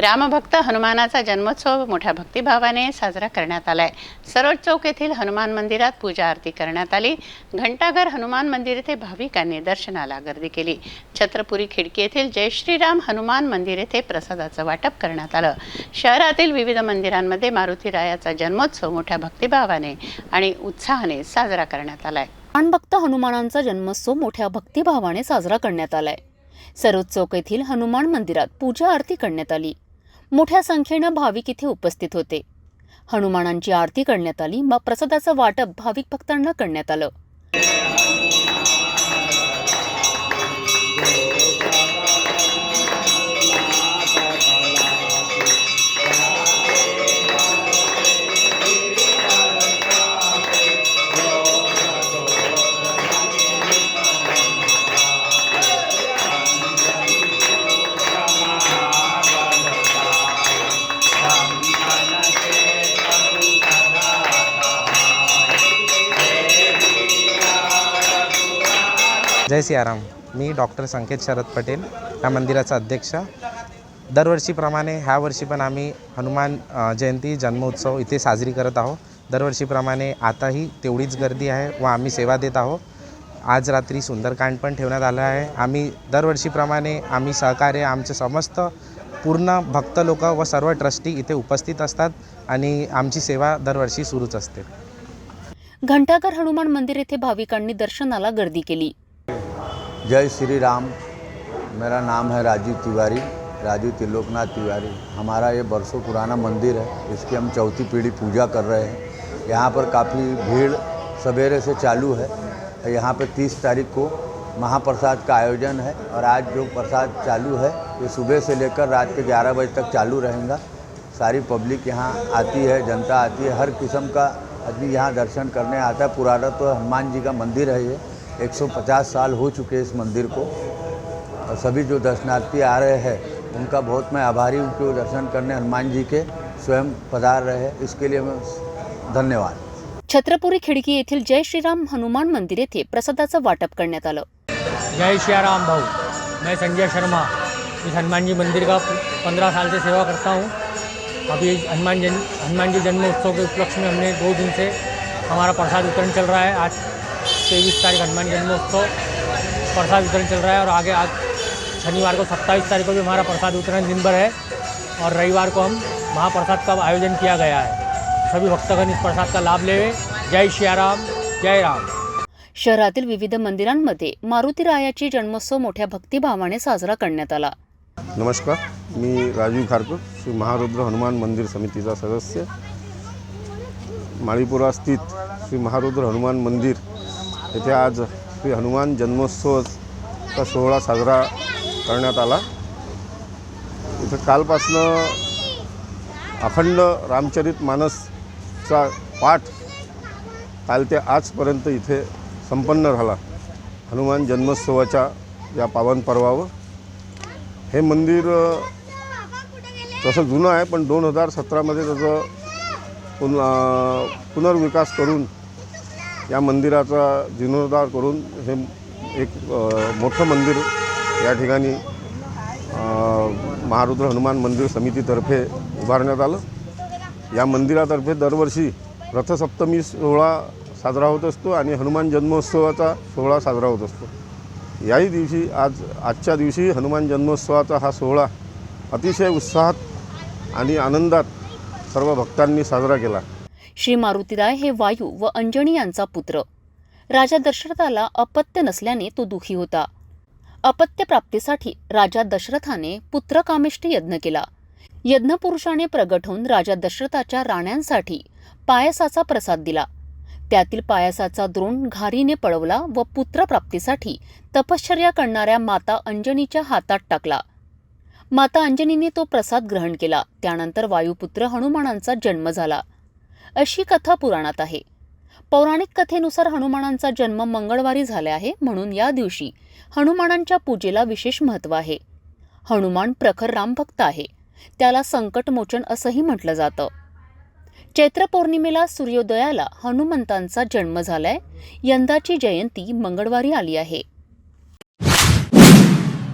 रामभक्त हनुमानाचा जन्मोत्सव मोठ्या भक्तिभावाने साजरा करण्यात आलाय. सरोज चौक येथील हनुमान मंदिरात पूजा आरती करण्यात आली. घंटाघर हनुमान मंदिर येथे भाविकांनी दर्शनाला गर्दी केली. छत्रपुरी खिडकी येथील जय श्रीराम हनुमान मंदिर येथे प्रसादाचं वाटप करण्यात आलं. शहरातील विविध मंदिरांमध्ये मारुती रायाचा जन्मोत्सव मोठ्या भक्तिभावाने आणि उत्साहाने साजरा करण्यात आलाय. भक्त हनुमानांचा जन्मोत्सव मोठ्या भक्तिभावाने साजरा करण्यात आलाय. सरोज चौक येथील हनुमान मंदिरात पूजा आरती करण्यात आली. मोठ्या संख्येनं भाविक इथे उपस्थित होते. हनुमानांची आरती करण्यात आली मग प्रसादाचं वाटप भाविक भक्तांना करण्यात आलं. जय सियाराम. मी डॉक्टर संकेत शरद पटेल या मंदिराचा अध्यक्ष. दरवर्षीप्रमाणे ह्या वर्षी पण आम्ही हनुमान जयंती जन्मोत्सव इथे साजरी करत आहोत. दरवर्षीप्रमाणे आताही तेवढीच गर्दी आहे व आम्ही सेवा देत आहोत. आज रात्री सुंदरकांड पण ठेवण्यात आलं आहे. आम्ही दरवर्षीप्रमाणे आम्ही सहकार्य आमचे समस्त पूर्ण भक्त लोक व सर्व ट्रस्टी इथे उपस्थित असतात आणि आमची सेवा दरवर्षी सुरूच असते. घंटाघर हनुमान मंदिर येथे भाविकांनी दर्शनाला गर्दी केली. जय श्री राम। मेरा नाम है राजीव तिवारी, राजीव त्रिलोकनाथ तिवारी। हमारा ये बरसों पुराना मंदिर है, इसकी हम चौथी पीढ़ी पूजा कर रहे हैं। यहाँ पर काफ़ी भीड़ सवेरे से चालू है। यहाँ पर 30 तारीख को महाप्रसाद का आयोजन है और आज जो प्रसाद चालू है, ये सुबह से लेकर रात के 11 बजे तक चालू रहेगा। सारी पब्लिक यहाँ आती है, जनता आती है, हर किस्म का आदमी यहाँ दर्शन करने आता है। पुरातत्व हनुमान जी का मंदिर है ये। 150 साल हो चुके हैं इस मंदिर को। और सभी जो दर्शनार्थी आ रहे हैं उनका बहुत मैं आभारी हूँ कि वो दर्शन करने हनुमान जी के स्वयं पधार रहे हैं। इसके लिए मैं धन्यवाद। छत्रपुरी खिडकी येथील जय श्रीराम हनुमान मंदिर येथे प्रसादाचं वाटप करण्यात आलं. जय श्रीराम भाऊ मैं संजय शर्मा इस हनुमान जी मंदिर का पंद्रह साल से सेवा करता हूँ। अभी हनुमान जन हनुमान जी जन्मोत्सव के उपलक्ष्य में हमने दो दिन से हमारा प्रसाद वितरण चल रहा है। आज तेईस तारीख हनुमान जन्मोत्सव प्रसाद वितरण चल रहा है और आगे आज शनिवार को सत्ताईस तारीख को भी हमारा प्रसाद वितरण दिन भर है और रविवार को हम महाप्रसाद का आयोजन किया गया है। सभी भक्तगण इस प्रसाद का लाभ लेवे। जय श्रीराम जय राम। शहरातील विविध मंदिरांमध्ये मारुती रायाची जन्मोत्सव मोठ्या भक्तिभावाने साजरा करण्यात आला. नमस्कार मी राजीव खारकर श्री महारुद्र हनुमान मंदिर समितीचा सदस्य. माळीपुरा स्थित श्री महारुद्र हनुमान मंदिर येथे आज श्री हनुमान जन्मोत्सवचा सोहळा साजरा करण्यात आला. इथं कालपासनं अखंड रामचरित मानसचा पाठ काल ते आजपर्यंत इथे संपन्न झाला. हनुमान जन्मोत्सवाच्या या पावन पर्वावर. हे मंदिर तसं जुनं आहे पण दोन हजार सतरामध्ये त्याचं पुन पुनर्विकास करून या मंदिराचा जीर्णोद्धार करून हे एक मोठं मंदिर या ठिकाणी महारुद्र हनुमान मंदिर समितीतर्फे उभारण्यात आलं. या मंदिरातर्फे दरवर्षी रथसप्तमी सोहळा साजरा होत असतो आणि हनुमान जन्मोत्सवाचा सोहळा साजरा होत असतो. याही दिवशी आज आजच्या दिवशी हनुमान जन्मोत्सवाचा हा सोहळा अतिशय उत्साहात आणि आनंदात सर्व भक्तांनी साजरा केला. श्री मारुतीराय हे वायू व अंजनी यांचा पुत्र. राजा दशरथाला अपत्य नसल्याने तो दुखी होता. अपत्य प्राप्तीसाठी राजा दशरथाने पुत्रकामेष्टी यज्ञ केला. यज्ञपुरुषाने प्रगट होऊन राजा दशरथाच्या राण्यांसाठी पायसाचा प्रसाद दिला. त्यातील पायसाचा द्रोण घारीने पळवला व पुत्रप्राप्तीसाठी तपश्चर्या करणाऱ्या माता अंजनीच्या हातात टाकला. माता अंजनीने तो प्रसाद ग्रहण केला. त्यानंतर वायुपुत्र हनुमानांचा जन्म झाला. अशी कथा पुराणात आहे. पौराणिक कथेनुसार हनुमानांचा जन्म मंगळवारी झाला आहे म्हणून या दिवशी हनुमानांच्या पूजेला विशेष महत्त्व आहे. हनुमान प्रखर रामभक्त आहे. त्याला संकटमोचन असंही म्हटलं जातं. चैत्र पौर्णिमेला सूर्योदयाला हनुमंतांचा जन्म झालाय. यंदाची जयंती मंगळवारी आली आहे.